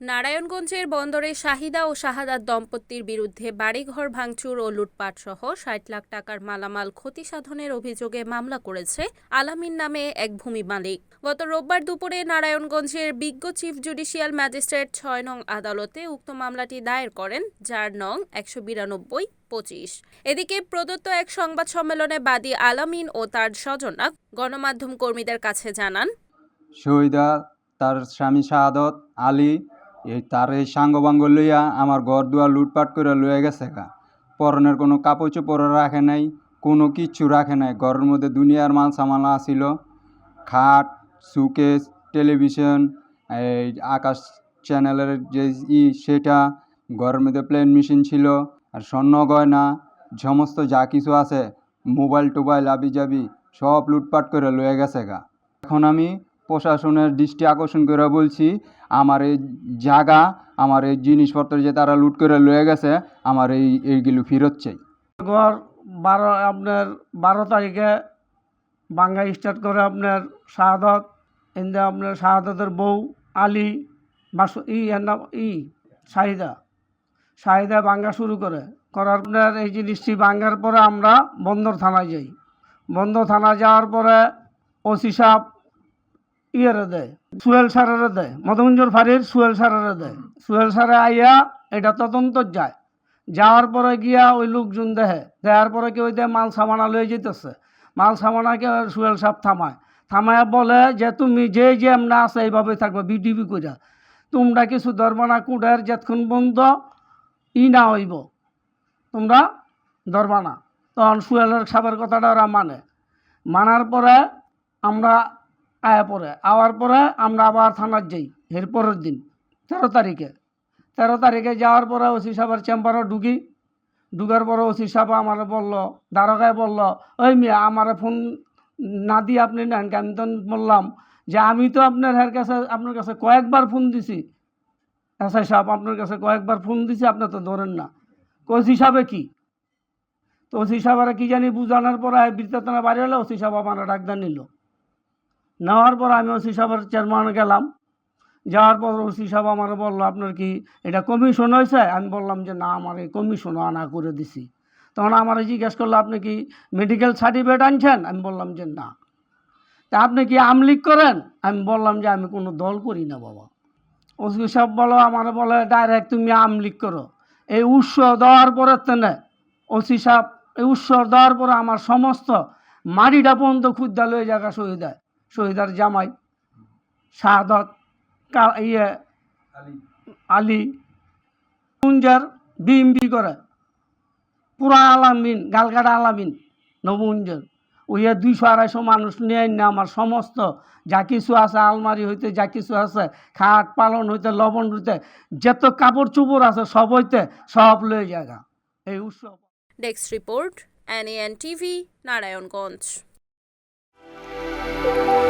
নারায়ণগঞ্জের বন্দরে শাহিদা ও শাহাদাত দম্পতির বিরুদ্ধে বাড়িঘর ভাঙচুর ও লুটপাট সহ ষাট লাখ টাকার মালামাল ক্ষতি সাধনের অভিযোগে মামলা করেছে আলামিন নামে এক ভূমি মালিক। গত রোববার দুপুরে নারায়ণগঞ্জের বিজ্ঞ চিফ জুডিশিয়াল ম্যাজিস্ট্রেট ছয় নং আদালতে উক্ত মামলাটি দায়ের করেন, যার নং একশো বিরানব্বই, পঁচিশ। এদিকে প্রদত্ত এক সংবাদ সম্মেলনে বাদী আলামিন ও তার স্বজনরা গণমাধ্যম কর্মীদের কাছে জানান, শহীদা, তার স্বামী শাহাদত, আলী এই তার এই সাঙ্গবাঙ্গ লইয়া আমার ঘর দুয়ার লুটপাট করে লইয়া গেছে গা। পরনের কোনো কাপড় চোপড় রাখে নাই, কোনো কিচ্ছু রাখে নাই। ঘরের মধ্যে দুনিয়ার মাল সামানা আছিল। খাট, সুকেস, টেলিভিশন, এই আকাশ চ্যানেলের যে ই সেটা, ঘরের মধ্যে প্লেন মেশিন ছিল, আর স্বর্ণ গয়না, সমস্ত যা কিছু আছে মোবাইল টোবাইল আবি যাবি সব লুটপাট করে লয়ে গেছে গা। এখন আমি প্রশাসনের দৃষ্টি আকর্ষণ করে বলছি, আমার এই জায়গা, আমার এই জিনিসপত্র যে তারা লুট করে লয়ে গেছে, আমার এই এইগুলো ফেরত চাই। ঘর বারো, আপনার বারো তারিখে বাঙ্গা স্টার্ট করে আপনার শাহাদত এন্দে আপনার শাহাদতের বউ আলী বাসু ই, এর নাম ই, শাহিদা। শাহিদা বাঙ্গা শুরু করে। করার আপনার এই জিনিসটি বাঙ্গার পরে আমরা বন্দর থানায় যাই। বন্দর থানা যাওয়ার পরে ওসি সাহেব ইয়েরে দেয়, সুয়েল সারেরে দেয় মদমঞ্জুর ফাঁড়ির সুয়েল সারেরে দেয়। সুয়েল সারে আইয়া এটা তদন্ত যায়। যাওয়ার পরে গিয়া ওই লোকজন দেহে দেওয়ার পরে কি ওই দেয় মাল সামানা লয়ে যেতেছে মাল সামানাকে সুয়েল সাহেব থামায়। থামায় বলে যে, তুমি যে যে এমনা আছে এইভাবে থাকবে, বিডিবি কইরা। তোমরা কিছু ধরবা না কুডের যতক্ষণ বন্ধ, ই না হইব। তোমরা ধরবা না। তখন সুয়েলের সাহেবের কথাটা ওরা মানে। মানার পরে আমরা আয়া পরে। আওয়ার পরে আমরা আবার থানার যাই, এর পরের দিন, তেরো তারিখে। তেরো তারিখে যাওয়ার পরে ওসি সাহেবের চেম্বারও ঢুকি। ঢুকার পরে ওসি সাহেব আমার বলল, দ্বারকায় বলল, ওই মিয়া, আমার ফোন না দিয়ে আপনি নেন কে?" আমি তখন বললাম যে, আমি তো আপনার হের কাছে, আপনার কাছে কয়েকবার ফোন দিছি। এসআই সাহেব, আপনার কাছে কয়েকবার ফোন দিছি, আপনি তো ধরেন না। ওসি সাহেবে কি? তো ওসি সাহেবের কি জানি বুঝানোর পরে বৃত্তাতনা বাড়ি হলে ওসি সাহেব আমার ডাকদার নিল। নেওয়ার পর আমি ওসি সাহেবের চেয়ারম্যান গেলাম। যাওয়ার পর ওসি সাহেব আমার বলল, আপনার কি এটা কমিশন হয়েছে? আমি বললাম যে, না, আমার এই কমিশন আনা করে দিছি। তখন আমার জিজ্ঞেস করল, আপনি কি মেডিকেল সার্টিফিকেট আনছেন? আমি বললাম যে, না। তা আপনি কি আমলিক করেন? আমি বললাম যে, আমি কোনো দল করি না, বাবা। ওসি সাহেব বলো আমার বলে ডাইরেক্ট তুমি আমলিক করো। এই উৎস দেওয়ার পরে তেনে ওসি সাহেব, এই উৎস দেওয়ার পরে আমার সমস্ত মাটিটা পর্যন্ত ক্ষুদ্র লয়ে জায়গা শহীদায় শহীদার জামাই শাহাদত ইয়ে আলী। কুঞ্জার বিএমবি করে। পুরা আলামিন গালগাড়া আলামিন নবুঞ্জর ওইয়া দুইশো আড়াইশো মানুষ নিয়ে না আমার সমস্ত যা কিছু আছে আলমারি হইতে যা কিছু আছে খাট পালন হইতে লবণ হইতে যত কাপড় চুপড় আছে সব হইতে সব লয়ে জায়গা এই উৎসব। Desk report NN TV Narayanganj thank you.